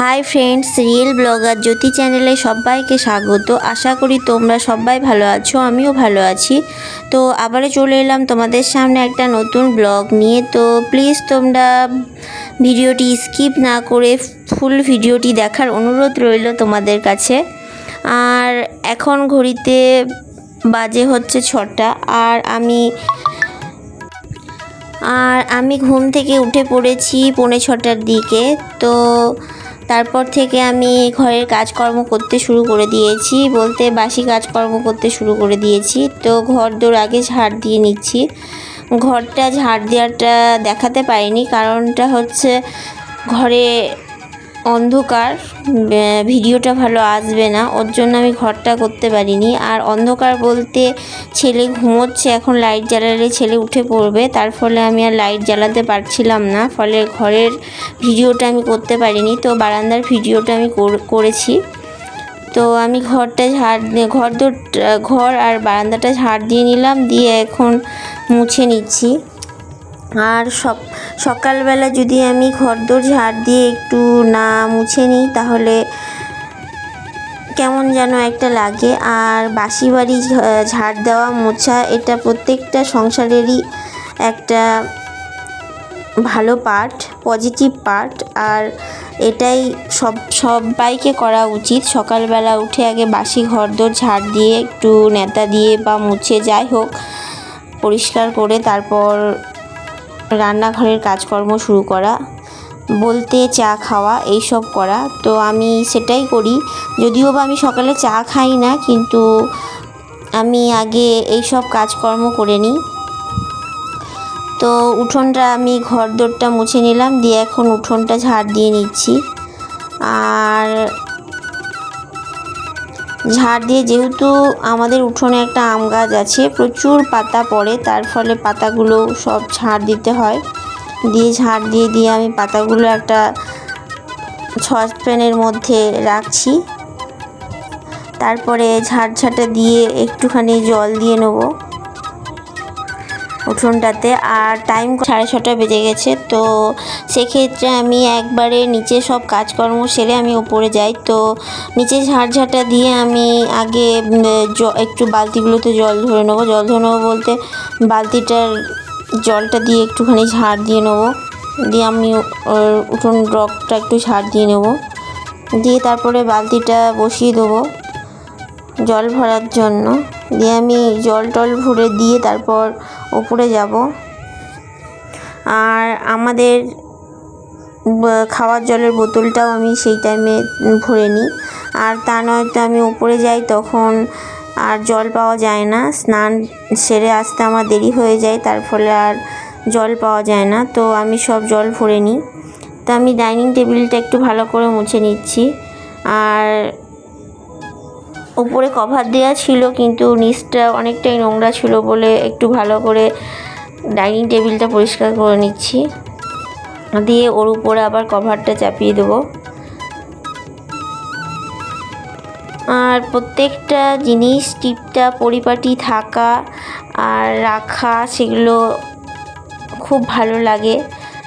Hi friends, real blogger Jyoti চ্যানেলে সবাইকে স্বাগত। আশা করি তোমরা সবাই ভালো আছো, আমিও ভালো আছি। তো আবারও চলে এলাম তোমাদের সামনে একটা নতুন ব্লগ নিয়ে। তো প্লিজ তোমরা ভিডিওটি স্কিপ না করে ফুল ভিডিওটি দেখার অনুরোধ রইল তোমাদের কাছে। আর এখন ঘড়িতে বাজে হচ্ছে ছটা, আর আমি আর আমি ঘুম থেকে উঠে পড়েছি পৌনে ছটার দিকে। তো তারপর থেকে আমি ঘরের কাজকর্ম করতে শুরু করে দিয়েছি। বলতে বাসি কাজকর্ম করতে শুরু করে দিয়েছি। তো ঘর দৌড় আগে ঝাড় দিয়ে নিচ্ছি। ঘরটা ঝাড় দেওয়াটা দেখাতে পারিনি, কারণটা হচ্ছে ঘরে অন্ধকার ভিডিওটা ভালো আসবে না। ওর জন্য আমি ঘরটা করতে পারিনি। আর অন্ধকার বলতে ছেলে ঘুমোচ্ছে, এখন লাইট জ্বালালে ছেলে উঠে পড়বে। তার ফলে আমি আর লাইট জ্বালাতে পারছিলাম না। ফলে ঘরের ভিডিওটা আমি করতে পারিনি। তো বারান্দার ভিডিওটা আমি কর- করেছি। তো আমি ঘরটা ঝাড় ঘর ঘর আর বারান্দাটা ঝাড় দিয়ে নিলাম। দিয়ে এখন মুছে নিচ্ছি। আর সব সকালবেলা যদি আমি ঘরদোর ঝাড় দিয়ে একটু না মুছে নিই, তাহলে কেমন যেন একটা লাগে। আর বাসি বাড়ি ঝাড় দেওয়া, মোছা, এটা প্রত্যেকটা সংসারেরই একটা ভালো পার্ট, পজিটিভ পার্ট। আর এটাই সব, সবাইকে করা উচিত। সকালবেলা উঠে আগে বাসি ঘরদোর ঝাড় দিয়ে একটু নেতা দিয়ে বা মুছে যাই হোক, পরিষ্কার করে তারপর রান্নাঘরের কাজকর্ম শুরু করা, বলতে চা খাওয়া, এইসব করা। তো আমি সেটাই করি। যদিও বা আমি সকালে চা খাই না, কিন্তু আমি আগে এইসব কাজকর্ম করে নিই। তো উঠোনটা আমি ঘর দোরটা মুছে নিলাম, দিয়ে এখন উঠোনটা ঝাড় দিয়ে নিচ্ছি। আর ঝাড় দিয়ে যেহেতু আমাদের উঠোনে একটা আম গাছ আছে, প্রচুর পাতা পড়ে, তার ফলে পাতাগুলো সব ঝাড় দিতে হয়। দিয়ে ঝাড় দিয়ে দিয়ে আমি পাতাগুলো একটা সসপ্যানের মধ্যে রাখছি। তারপরে ঝাড় ঝাঁটা দিয়ে একটুখানি জল দিয়ে নেব। উঠোনটাতে আর টাইম সাড়ে ছটা বেজে গেছে। তো সেক্ষেত্রে আমি একবারে নিচে সব কাজকর্ম সেরে আমি উপরে যাই। তো নিচে ঝাড়ঝাঁটা দিয়ে আমি আগে একটু বালতিগুলোতে জল ধরে নেব। জল ধরে নেব বলতে বালতিটার জলটা দিয়ে একটুখানি ঝাড় দিয়ে নেব। দিয়ে আমি উঠোন রকটা একটু ঝাড় দিয়ে নেব। দিয়ে তারপরে বালতিটা বসিয়ে দেবো জল ভরার জন্য। দিয়ে আমি জল টল ভরে দিয়ে তারপর ওপরে যাব। আর আমাদের খাওয়ার জলের বোতলটাও আমি সেই টাইমে ভরে নিই। আর তা নয়তো আমি উপরে যাই তখন আর জল পাওয়া যায় না। স্নান সেরে আসতে আমার দেরি হয়ে যায়, তার ফলে আর জল পাওয়া যায় না। তো আমি সব জল ভরে নিই। তো আমি ডাইনিং টেবিলটা একটু ভালো করে মুছে নিচ্ছি। আর উপরে কভার দেওয়া ছিল, কিন্তু নিচটা অনেকটাই নোংরা ছিল বলে একটু ভালো করে ডাইনিং টেবিলটা পরিষ্কার করে নিচ্ছি। দিয়ে ওর উপরে আবার কভারটা চাপিয়ে দেবো। আর প্রত্যেকটা জিনিস, টিপটা, পরিপাটি থাকা আর রাখা, সেগুলো খুব ভালো লাগে।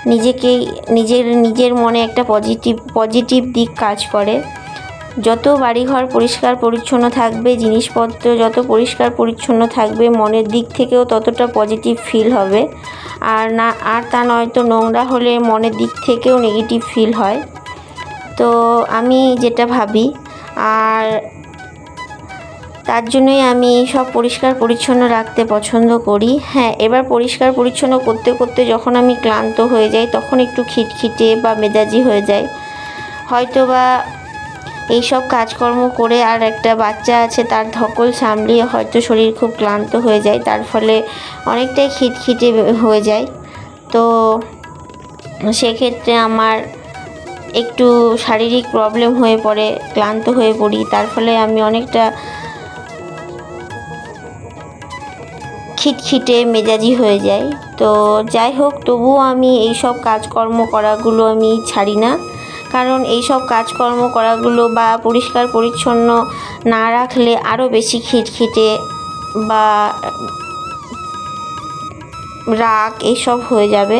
নিজেকেই, নিজের নিজের মনে একটা পজিটিভ পজিটিভ দিক কাজ করে। যত বাড়িঘর পরিষ্কার পরিচ্ছন্ন থাকবে, জিনিসপত্র যত পরিষ্কার পরিচ্ছন্ন থাকবে, মনের দিক থেকেও ততটা পজিটিভ ফিল হবে। আর না, আর তা নয়তো নোংরা হলে মনের দিক থেকেও নেগেটিভ ফিল হয়। তো আমি যেটা ভাবি, আর তার জন্যই আমি সব পরিষ্কার পরিচ্ছন্ন রাখতে পছন্দ করি। হ্যাঁ এবার পরিষ্কার পরিচ্ছন্ন করতে করতে যখন আমি ক্লান্ত হয়ে যাই, তখন একটু খিটখিটে বা মেজাজি হয়ে যায়। হয়তো বা এইসব কাজকর্ম করে আর একটা বাচ্চা আছে, তার ধকল সামলিয়ে হয়তো শরীর খুব ক্লান্ত হয়ে যায়, তার ফলে অনেকটাই খিটখিটে হয়ে যায়। তো সেক্ষেত্রে আমার একটু শারীরিক প্রবলেম হয়ে পড়ে, ক্লান্ত হয়ে পড়ি, তার ফলে আমি অনেকটা খিটখিটে মেজাজি হয়ে যায়। তো যাই হোক, তবুও আমি এই সব কাজকর্ম করাগুলো আমি ছাড়ি না। কারণ এই সব কাজকর্ম করাগুলো বা পরিষ্কার পরিচ্ছন্ন না রাখলে আরও বেশি খিটখিটে বা রাগ এইসব হয়ে যাবে।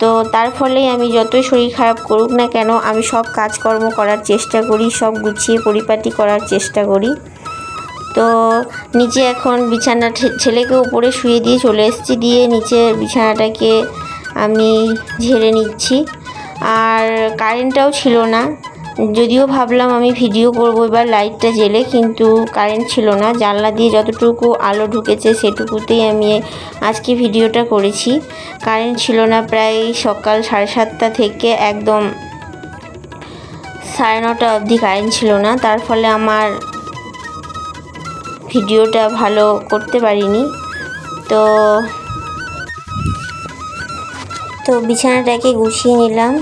তো তার ফলে আমি যতই শরীর খারাপ করুক না কেন, আমি সব কাজকর্ম করার চেষ্টা করি, সব গুছিয়ে পরিপাটি করার চেষ্টা করি। তো নিচে এখন বিছানা ছেলেকে উপরে শুয়ে দিয়ে চলে এসেছি, দিয়ে নিচের বিছানাটাকে আমি ঝেড়ে নিচ্ছি। আর কারেন্টটাও ছিল না। যদিও ভাবলাম আমি ভিডিও করব, এবার লাইটটা জেলে কিন্তু কারেন্ট ছিল না। জানলা দিয়ে যতটুকু আলো ঢুকেছে, সেটুকুতেই আমি আজকে ভিডিওটা করেছি। কারেন্ট ছিল না প্রায় সকাল সাড়ে সাতটা থেকে একদম সাড়ে নটা অবধি কারেন্ট ছিল না। তার ফলে আমার ভিডিওটা ভালো করতে পারিনি। তো তো বিছানাটাকে গুছিয়ে নিলাম।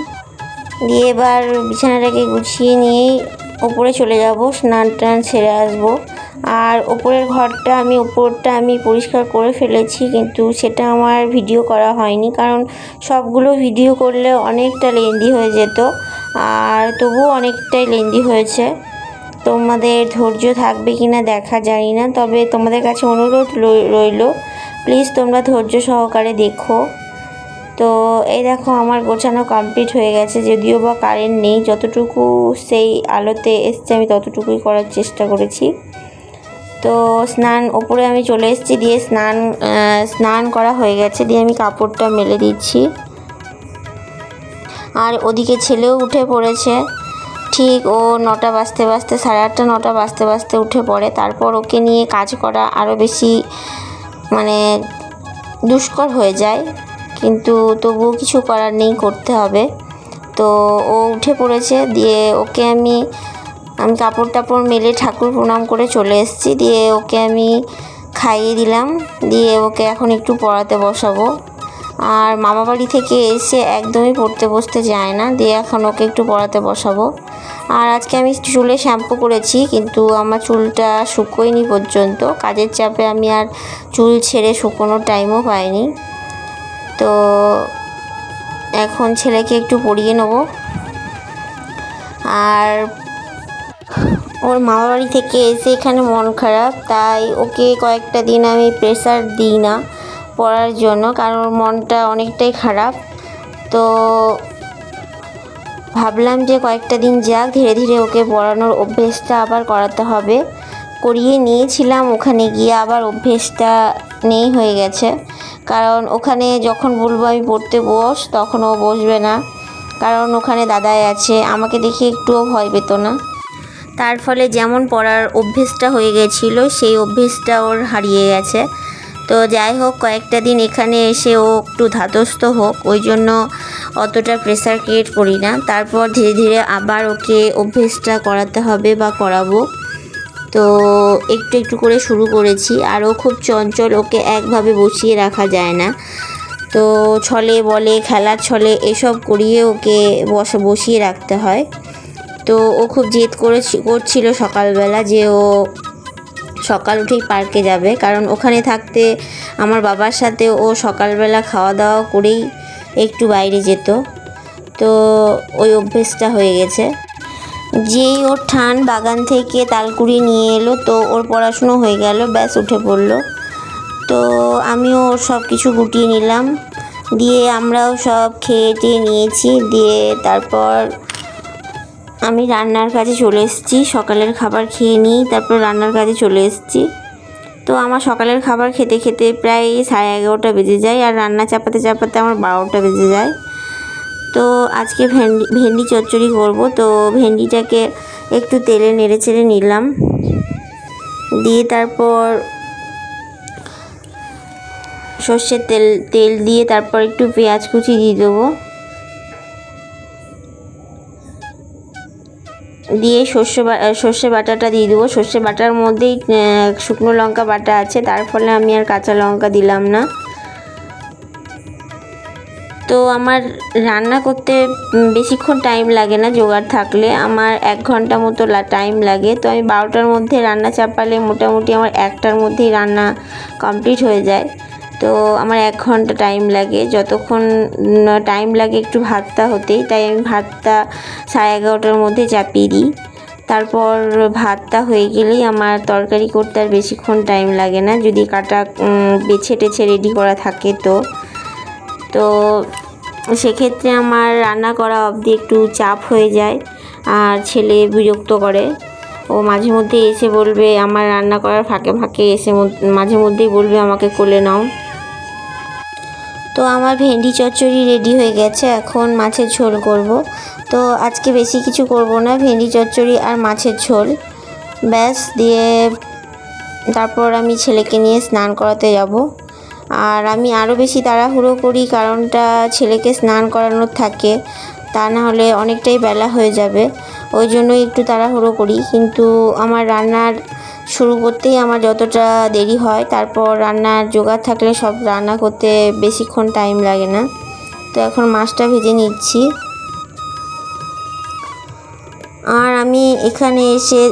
দিয়ে এবার বিছানাটাকে গুছিয়ে নিয়েই ওপরে চলে যাব, স্নান টান সেরে আসব। আর ওপরের ঘরটা আমি, ওপরটা আমি পরিষ্কার করে ফেলেছি, কিন্তু সেটা আমার ভিডিও করা হয়নি। কারণ সবগুলো ভিডিও করলে অনেকটা লেন্দি হয়ে যেত, আর তবুও অনেকটাই লেন্দি হয়েছে। তোমাদের ধৈর্য থাকবে কি না দেখা জানি না, তবে তোমাদের কাছে অনুরোধ রইল, প্লিজ তোমরা ধৈর্য সহকারে দেখো। তো এই দেখো আমার গোছানো কমপ্লিট হয়ে গেছে, যদিও বা কারেন্ট নেই, যতটুকু সেই আলোতে এসছে আমি ততটুকুই করার চেষ্টা করেছি। তো স্নান, ওপরে আমি চলে এসেছি, দিয়ে স্নান স্নান করা হয়ে গেছে, দিয়ে আমি কাপড়টা মেলে দিচ্ছি। আর ওদিকে ছেলেও উঠে পড়েছে, ঠিক ও নটা বাজতে বাজতে, সাড়ে আটটা, নটা বাজতে বাজতে উঠে পড়ে, তারপর ওকে নিয়ে কাজ করা আরও বেশি মানে দুষ্কর হয়ে যায়। কিন্তু তবুও কিছু করার নেই, করতে হবে। তো ও উঠে পড়েছে, দিয়ে ওকে আমি আমি কাপড় টাপড় মেলে ঠাকুর প্রণাম করে চলে এসেছি। দিয়ে ওকে আমি খাইয়ে দিলাম, দিয়ে ওকে এখন একটু পড়াতে বসাবো। আর মামা বাড়ি থেকে এসে একদমই পড়তে বসতে যায় না, দিয়ে এখন ওকে একটু পড়াতে বসাবো। আর আজকে আমি চুলে শ্যাম্পু করেছি, কিন্তু আমার চুলটা শুকোয়নি পর্যন্ত। কাজের চাপে আমি আর চুল ছেড়ে শুকোনোর টাইমও পাইনি। তো এখন ছেলেকে একটু পড়িয়ে নেব। আর ওর মামা বাড়ি থেকে এসে এখানে মন খারাপ, তাই ওকে কয়েকটা দিন আমি প্রেশার দিই না পড়ার জন্য, কারণ ওর মনটা অনেকটাই খারাপ। তো ভাবলাম যে কয়েকটা দিন যাক, ধীরে ধীরে ওকে পড়ানোর অভ্যেসটা আবার করাতে হবে। করিয়ে নিয়েছিলাম। ওখানে গিয়ে আবার অভ্যেসটা নেই হয়ে গেছে। কারণ ওখানে যখন বলব আমি পড়তে বস, তখন ও বসবে না। কারণ ওখানে দাদাই আছে। আমাকে দেখে একটুও ভয় পেত না। তার ফলে যেমন পড়ার অভ্যেসটা হয়ে গেছিল, সেই অভ্যেসটা ওর হারিয়ে গেছে। তো যাই হোক, কয়েকটা দিন এখানে এসে ও একটু ধাতস্থ হোক, ওই জন্য অতটা প্রেসার ক্রিয়েট করি না। তারপর ধীরে ধীরে আবার ওকে অভ্যেসটা করাতে হবে বা করাবো। তো একটু একটু করে শুরু করেছি। আরও খুব চঞ্চল, ওকে একভাবে বসিয়ে রাখা যায় না। তো ছলে বলে, খেলার ছলে এসব করিয়ে ওকে বস, বসিয়ে রাখতে হয়। তো ও খুব জেদ করে করছিল সকালবেলা যে ও সকাল উঠেই পার্কে যাবে। কারণ ওখানে থাকতে আমার বাবার সাথে ও সকালবেলা খাওয়া দাওয়া করেই একটু বাইরে যেত। তো ওই অভ্যেসটা হয়ে গেছে। যেই ওর ঠান বাগান থেকে তালকুড়ি নিয়ে এলো, তো ওর পড়াশুনো হয়ে গেল, ব্যাস উঠে পড়ল। তো আমিও ওর সব কিছু গুটিয়ে নিলাম। দিয়ে আমরাও সব খেয়ে টেয়ে নিয়েছি। দিয়ে তারপর আমি রান্নার কাজে চলে এসেছি। সকালের খাবার খেয়ে নিই তারপর রান্নার কাজে চলে এসেছি। তো আমার সকালের খাবার খেতে খেতে প্রায় সাড়ে এগারোটা বেজে যায়, আর রান্না চাপাতে চাপাতে আমার বারোটা বেজে যায়। তো আজকে ভেন্ডি ভেন্ডি চচ্চড়ি করব। তো ভেন্ডিটাকে একটু তেলে নেড়ে চেড়ে নিলাম। দিয়ে তারপর সর্ষের তেল তেল দিয়ে তারপর একটু পেঁয়াজ কুচি দিয়ে দেবো। দিয়ে সর্ষে সর্ষে বাটাটা দিয়ে দেবো। সর্ষে বাটার মধ্যেই শুকনো লঙ্কা বাটা আছে। তার ফলে আমি আর কাঁচা লঙ্কা দিলাম না। তো আমার রান্না করতে বেশিক্ষণ টাইম লাগে না, জোগাড় থাকলে। আমার এক ঘণ্টা মতো টাইম লাগে। তো আমি বারোটার মধ্যে রান্না চাপালে মোটামুটি আমার একটার মধ্যেই রান্না কমপ্লিট হয়ে যায়। তো আমার এক ঘণ্টা টাইম লাগে। যতক্ষণ টাইম লাগে একটু ভাতটা হতেই, তাই আমি ভাতটা সাড়ে এগারোটার মধ্যে চাপিয়ে দিই। তারপর ভাতটা হয়ে গেলেই আমার তরকারি করতে আর বেশিক্ষণ টাইম লাগে না। যদি কাটা বেছে টেছে রেডি করা থাকে তো। তো সেক্ষেত্রে আমার রান্না করা অবধি একটু চাপ হয়ে যায়। আর ছেলে বিরক্ত করে। ও মাঝে মধ্যে এসে বলবে, আমার রান্না করার ফাঁকে ফাঁকে এসে মাঝে মধ্যেই বলবে আমাকে কোলে নাও। তো আমার ভেন্ডি চচ্চড়ি রেডি হয়ে গেছে। এখন মাছের ঝোল করব। তো আজকে বেশি কিছু করব না। ভেন্ডি চচ্চড়ি আর মাছের ঝোল। ব্যাস, দিয়ে তারপর আমি ছেলেকে নিয়ে স্নান করাতে যাব। আর আমি আরও বেশি তাড়াহুড়ো করি কারণটা ছেলেকে স্নান করানোর থাকে, তা না হলে অনেকটাই বেলা হয়ে যাবে। ওই জন্যই একটু তাড়াহুড়ো করি। কিন্তু আমার রান্নার শুরু করতেই আমার যতটা দেরি হয়, তারপর রান্নার জোগাড় থাকলে সব রান্না করতে বেশিক্ষণ টাইম লাগে না। তো এখন মাছটা ভেজে নিচ্ছি। আর আমি এখানে এসে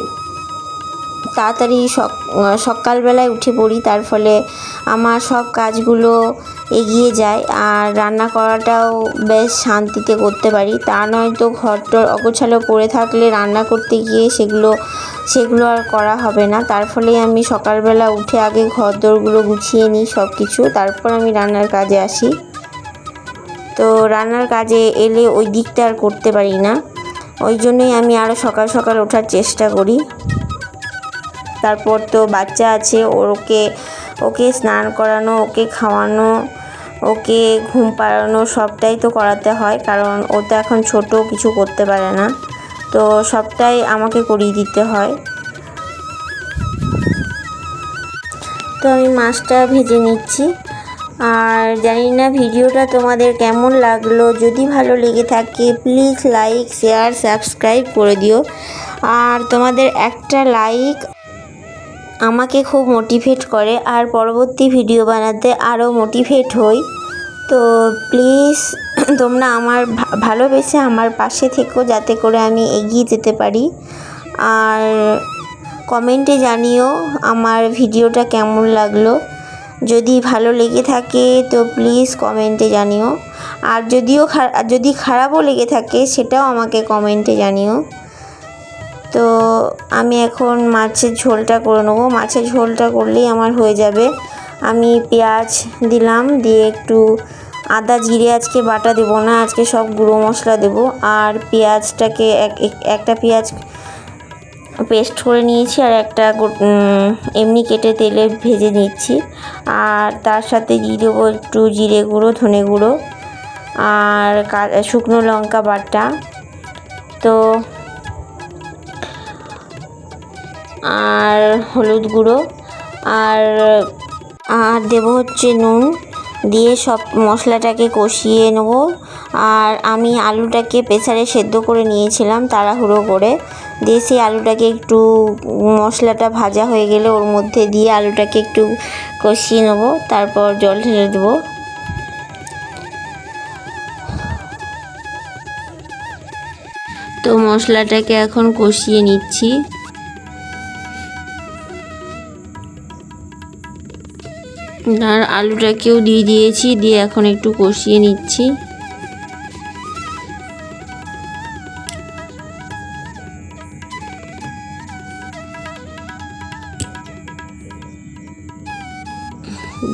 তাড়াতাড়ি সক- সকালবেলায় উঠে পড়ি, তার ফলে আমার সব কাজগুলো এগিয়ে যায় আর রান্না করাটাও বেশ শান্তিতে করতে পারি। তা নয়তো ঘরটর অগোছালো পড়ে থাকলে রান্না করতে গিয়ে সেগুলো সেগুলো আর করা হবে না। তার ফলে আমি সকালবেলা উঠে আগে ঘর দোরগুলো গুছিয়ে নিই সব কিছু তারপর আমি রান্নার কাজে আসি। তো রান্নার কাজে এলে ওই দিকটা আর করতে পারি না। ওই জন্যই আমি আরও সকাল সকাল ওঠার চেষ্টা করি। তারপর তো বাচ্চা আছে, ওকে ওকে স্নান করানো, ওকে খাওয়ানো, ওকে ঘুম পাড়ানো সবটাই তো করাতে হয়, কারণ ও তো এখন ছোট, কিছু করতে পারে না। তো সবটাই আমাকে করিয়ে দিতে হয়। তো আমি মাছটা ভেজে নিচ্ছি। আর জানি না ভিডিওটা তোমাদের কেমন লাগল, যদি ভালো লেগে থাকে প্লিজ লাইক, শেয়ার, সাবস্ক্রাইব করে দিও। আর তোমাদের একটা লাইক আমাকে খুব মোটিভেট করে আর পরবর্তী ভিডিও বানাতে আরও মোটিভেট হই। তো প্লিজ তোমরা আমার ভালোবেসে আমার পাশে থেকো যাতে করে আমি এগিয়ে যেতে পারি। আর কমেন্টে জানিও আমার ভিডিওটা কেমন লাগল। যদি ভালো লেগে থাকে তো প্লিজ কমেন্টে জানিও। আর যদিও যদি খারাপও লেগে থাকে সেটাও আমাকে কমেন্টে জানিও। তো আমি এখন মাছের ঝোলটা করে নেব। মাছের ঝোলটা করলেই আমার হয়ে যাবে। আমি পেঁয়াজ দিলাম, দিয়ে একটু আদা, জিরে আজকে বাটা দেবো না, আজকে সব গুঁড়ো মশলা দেবো। আর পেঁয়াজটাকে এক, এক- একটা পেঁয়াজ পেস্ট করে নিয়েছি, আর একটা এমনি কেটে তেলে ভেজে নিচ্ছি। আর তার সাথে দিয়ে দেবো একটু জিরে গুঁড়ো, ধনে গুঁড়ো, আর শুকনো লঙ্কা বাটা। তো আর হলুদ গুঁড়ো, আর আর দেবো হচ্ছে নুন। দিয়ে সব মশলাটাকে কষিয়ে নেব। আর আমি আলুটাকে প্রেসারে সেদ্ধ করে নিয়েছিলাম তাড়াহুড়ো করে। দিয়ে সেই আলুটাকে একটু মশলাটা ভাজা হয়ে গেলে ওর মধ্যে দিয়ে আলুটাকে একটু কষিয়ে নেব। তারপর জল ঢেলে দেবো। তো মশলাটাকে এখন কষিয়ে নিচ্ছি। আর আলুটাকেও দিয়ে দিয়েছি, দিয়ে এখন একটু কষিয়ে নিচ্ছি।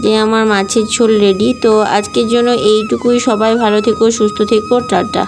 যে আমার মাছের ঝোল রেডি তো আজকের জন্য এইটুকুই। সবাই ভালো থেকো, সুস্থ থেকো, টাটা।